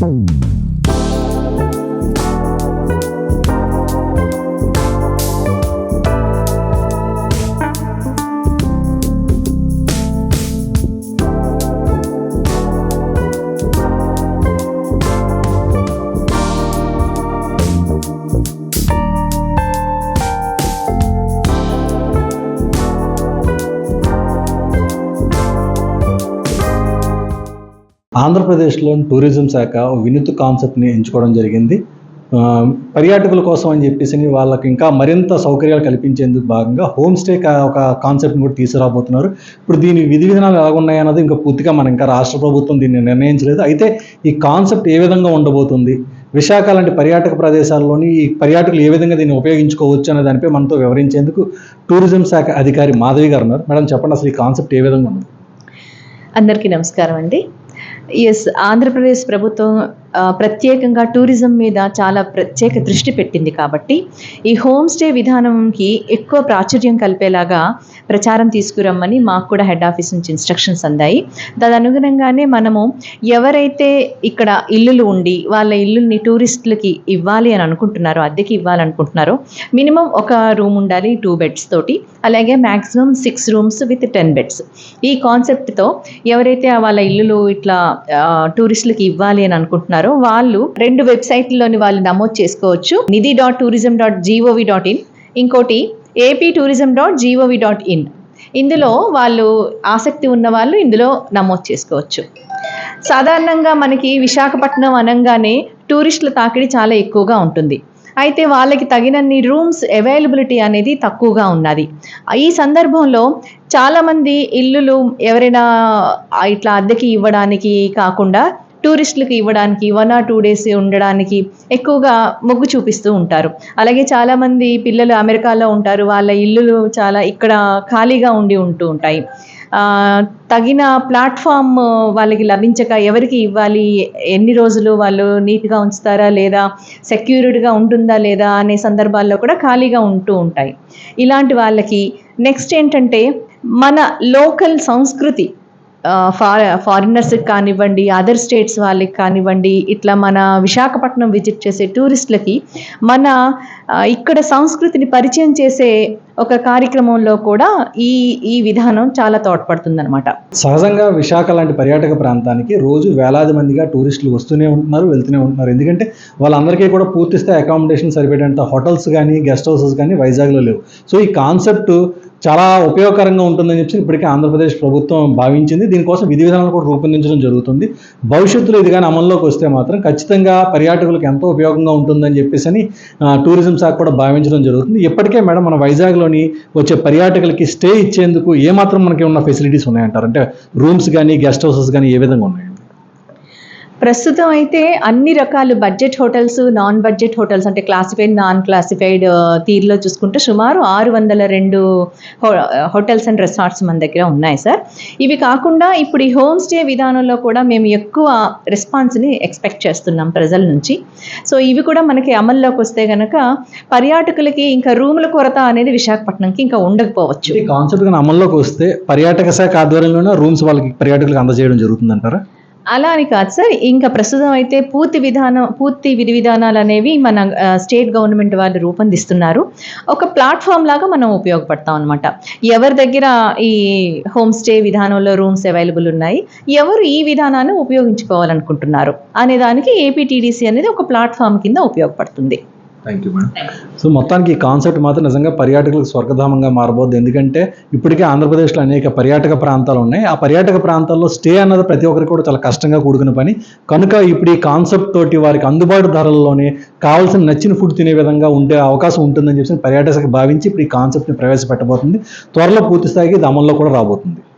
Boom. ఆంధ్రప్రదేశ్లోని tourism శాఖ వినూత్ వినూత్న కాన్సెప్ట్ని ఎంచుకోవడం జరిగింది. పర్యాటకుల కోసం అని చెప్పేసి వాళ్ళకి ఇంకా మరింత సౌకర్యాలు కల్పించేందుకు భాగంగా హోమ్ స్టే ఒక కాన్సెప్ట్ని కూడా తీసుకురాబోతున్నారు. ఇప్పుడు దీని విధి విధానాలు ఎలా ఉన్నాయన్నది ఇంకా పూర్తిగా మనం ఇంకా రాష్ట్ర ప్రభుత్వం దీన్ని నిర్ణయించలేదు. అయితే ఈ కాన్సెప్ట్ ఏ విధంగా ఉండబోతుంది? విశాఖ లాంటి పర్యాటక ప్రదేశాల్లోని ఈ పర్యాటకులు ఏ విధంగా దీన్ని ఉపయోగించుకోవచ్చు అనే దానిపై మనతో వివరించేందుకు టూరిజం శాఖ అధికారి మాధవి గారు ఉన్నారు. మేడం చెప్పండి అసలు ఈ కాన్సెప్ట్ ఏ విధంగా ఉంది? అందరికీ నమస్కారం అండి. ఎస్ ఆంధ్రప్రదేశ్ ప్రభుత్వం ప్రత్యేకంగా టూరిజం మీద చాలా ప్రత్యేక దృష్టి పెట్టింది కాబట్టి ఈ హోమ్ స్టే విధానంకి ఎక్కువ ప్రాచుర్యం కలిపేలాగా ప్రచారం తీసుకురమ్మని మాకు కూడా హెడ్ ఆఫీస్ నుంచి ఇన్స్ట్రక్షన్స్ అందాయి. తదనుగుణంగానే మనము ఎవరైతే ఇక్కడ ఇల్లులు ఉండి వాళ్ళ ఇల్లుల్ని టూరిస్టులకి ఇవ్వాలి అని అనుకుంటున్నారో అద్దెకి ఇవ్వాలనుకుంటున్నారో మినిమం ఒక రూమ్ ఉండాలి టూ బెడ్స్ తోటి. అలాగే maximum six rooms with ten beds. ఈ కాన్సెప్ట్తో ఎవరైతే వాళ్ళ ఇల్లులు ఇట్లా టూరిస్టులకి ఇవ్వాలి అని అనుకుంటున్నారో వాళ్ళు రెండు వెబ్సైట్లలోని వాళ్ళు నమోదు చేసుకోవచ్చు. నిధి dot tourism dot G O V dot in. ఇంకోటి AP tourism dot G O V dot in. ఇందులో వాళ్ళు ఆసక్తి ఉన్న వాళ్ళు ఇందులో నమోదు చేసుకోవచ్చు. సాధారణంగా మనకి విశాఖపట్నం అనగానే టూరిస్టుల తాకిడి చాలా ఎక్కువగా ఉంటుంది. అయితే వాళ్ళకి తగినన్ని రూమ్స్ అవైలబిలిటీ అనేది తక్కువగా ఉన్నది. ఈ సందర్భంలో చాలామంది ఇల్లులు ఎవరైనా ఇట్లా అద్దెకి ఇవ్వడానికి కాకుండా టూరిస్టులకు ఇవ్వడానికి వన్ ఆర్ టూ డేస్ ఉండడానికి ఎక్కువగా మొగ్గు చూపిస్తూ ఉంటారు. అలాగే చాలామంది పిల్లలు అమెరికాలో ఉంటారు వాళ్ళ ఇల్లులు చాలా ఇక్కడ ఖాళీగా ఉండి ఉంటూ ఉంటాయి. తగిన ప్లాట్ఫామ్ వాళ్ళకి లభించక ఎవరికి ఇవ్వాలి? ఎన్ని రోజులు వాళ్ళు నీట్గా ఉంచుతారా లేదా సెక్యూరిటీగా ఉంటుందా లేదా అనే సందర్భాల్లో కూడా ఖాళీగా ఉంటూ ఉంటాయి. ఇలాంటి వాళ్ళకి నెక్స్ట్ ఏంటంటే మన లోకల్ సంస్కృతి ఫారె ఫారినర్స్కి కానివ్వండి అదర్ స్టేట్స్ వాళ్ళకి కానివ్వండి ఇట్లా మన విశాఖపట్నం విజిట్ చేసే టూరిస్టులకి మన ఇక్కడ సంస్కృతిని పరిచయం చేసే ఒక కార్యక్రమంలో కూడా ఈ ఈ విధానం చాలా తోడ్పడుతుందన్నమాట. సహజంగా విశాఖ లాంటి పర్యాటక ప్రాంతానికి రోజు వేలాది మందిగా టూరిస్టులు వస్తూనే ఉంటున్నారు వెళ్తూనే ఉంటున్నారు. ఎందుకంటే వాళ్ళందరికీ కూడా పూర్తి అకామిడేషన్ సరిపడేంత హోటల్స్ కానీ గెస్ట్ హౌసెస్ కానీ వైజాగ్లో లేవు. సో ఈ కాన్సెప్ట్ చాలా ఉపయోగకరంగా ఉంటుందని చెప్పి ఇప్పటికే ఆంధ్రప్రదేశ్ ప్రభుత్వం భావించింది. దీనికోసం విధి విధానాలు కూడా రూపొందించడం జరుగుతుంది. భవిష్యత్తులో ఇది కానీ అమల్లోకి వస్తే మాత్రం ఖచ్చితంగా పర్యాటకులకు ఎంతో ఉపయోగంగా ఉంటుందని చెప్పేసి అని టూరిజం శాఖ కూడా భావించడం జరుగుతుంది. ఇప్పటికే మేడం మన వైజాగ్లోని వచ్చే పర్యాటకులకి స్టే ఇచ్చేందుకు ఏమాత్రం మనకి ఉన్న ఫెసిలిటీస్ ఉన్నాయంటారు? అంటే రూమ్స్ కానీ గెస్ట్ హౌసెస్ కానీ ఏ విధంగా ఉన్నాయి ప్రస్తుతం అయితే అన్ని రకాల budget hotels non budget hotels అంటే క్లాసిఫైడ్ నాన్ క్లాసిఫైడ్ తీరులో చూసుకుంటే సుమారు ఆరు వందల రెండు హోటల్స్ అండ్ రిసార్ట్స్ మన దగ్గర ఉన్నాయి సార్ ఇవి కాకుండా ఇప్పుడు ఈ హోమ్ స్టే విధానంలో కూడా మేము ఎక్కువ రెస్పాన్స్ని ఎక్స్పెక్ట్ చేస్తున్నాం ప్రజల నుంచి. సో ఇవి కూడా మనకి అమల్లోకి వస్తే కనుక పర్యాటకులకి ఇంకా రూముల కొరత అనేది విశాఖపట్నంకి ఇంకా ఉండకపోవచ్చు. ఈ కాన్సెప్ట్ అమల్లోకి వస్తే పర్యాటక శాఖ ఆధ్వర్యంలోనే రూమ్స్ వాళ్ళకి పర్యాటకులకు అందజేయడం జరుగుతుందంటారా? అలా అని కాదు సార్. ఇంకా ప్రస్తుతం అయితే పూర్తి విధానం పూర్తి విధి విధానాలు అనేవి మన స్టేట్ గవర్నమెంట్ వాళ్ళు రూపొందిస్తున్నారు. ఒక ప్లాట్ఫామ్ లాగా మనం ఉపయోగపడతాం అనమాట ఎవరి దగ్గర ఈ హోమ్ స్టే విధానంలో రూమ్స్ అవైలబుల్ ఉన్నాయి ఎవరు ఈ విధానాన్ని ఉపయోగించుకోవాలనుకుంటున్నారు అనే దానికి ఏపీటీడీసీ అనేది ఒక ప్లాట్ఫామ్ కింద ఉపయోగపడుతుంది. థ్యాంక్ యూ మేడం సో మొత్తానికి ఈ కాన్సెప్ట్ మాత్రం నిజంగా పర్యాటకులకు స్వర్గధామంగా మారబోద్ది. ఎందుకంటే ఇప్పటికే ఆంధ్రప్రదేశ్లో అనేక పర్యాటక ప్రాంతాలు ఉన్నాయి. ఆ పర్యాటక ప్రాంతాల్లో స్టే అన్నది ప్రతి ఒక్కరికి కూడా చాలా కష్టంగా కూడుకున్న పని. కనుక ఇప్పుడు ఈ కాన్సెప్ట్ తోటి వారికి అందుబాటు ధరల్లోనే కావాల్సిన నచ్చిన ఫుడ్ తినే విధంగా ఉండే అవకాశం ఉంటుందని చెప్పి పర్యాటక భావించి ఇప్పుడు ఈ కాన్సెప్ట్ని ప్రవేశపెట్టబోతుంది. త్వరలో పూర్తి స్థాయికి ఇది అమల్లో కూడా రాబోతుంది.